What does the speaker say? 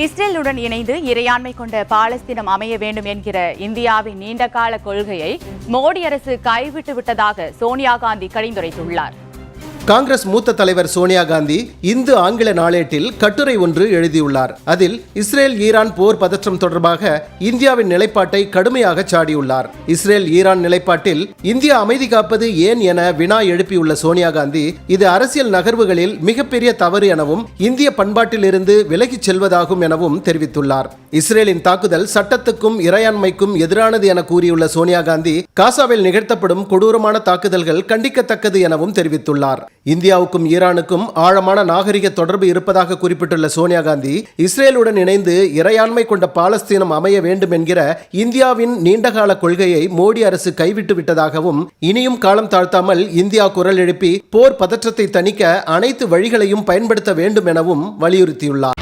இஸ்ரேலுடன் இணைந்து இறையாண்மை கொண்ட பாலஸ்தீனம் அமைய வேண்டும் என்கிற இந்தியாவின் நீண்டகால கொள்கையை மோடி அரசு கைவிட்டு விட்டதாக சோனியா காந்தி கடிந்துரைத்துள்ளார். காங்கிரஸ் மூத்த தலைவர் சோனியா காந்தி இந்து ஆங்கில நாளேட்டில் கட்டுரை ஒன்று எழுதியுள்ளார். அதில் இஸ்ரேல் ஈரான் போர் பதற்றம் தொடர்பாக இந்தியாவின் நிலைப்பாட்டை கடுமையாக சாடியுள்ளார். இஸ்ரேல் ஈரான் நிலைப்பாட்டில் இந்தியா அமைதி காப்பது ஏன் என வினா எழுப்பியுள்ள சோனியா காந்தி இது அரசியல் நகர்வுகளில் மிகப்பெரிய தவறு எனவும் இந்திய பண்பாட்டிலிருந்து விலகிச் செல்வதாகும் எனவும் தெரிவித்துள்ளார். இஸ்ரேலின் தாக்குதல் சட்டத்துக்கும் இறையாண்மைக்கும் எதிரானது என கூறியுள்ள சோனியா காந்தி காசாவில் நிகழ்த்தப்படும் கொடூரமான தாக்குதல்கள் கண்டிக்கத்தக்கது எனவும் தெரிவித்துள்ளார். இந்தியாவுக்கும் ஈரானுக்கும் ஆழமான நாகரிக தொடர்பு இருப்பதாக குறிப்பிட்டுள்ள சோனியா காந்தி இஸ்ரேலுடன் இணைந்து இறையாண்மை கொண்ட பாலஸ்தீனம் அமைய வேண்டும் என்கிற இந்தியாவின் நீண்டகால கொள்கையை மோடி அரசு கைவிட்டு விட்டதாகவும் இனியும் காலம் தாழ்த்தாமல் இந்தியா குரல் எழுப்பி போர் பதற்றத்தை தணிக்க அனைத்து வழிகளையும் பயன்படுத்த வேண்டும் எனவும் வலியுறுத்தியுள்ளார்.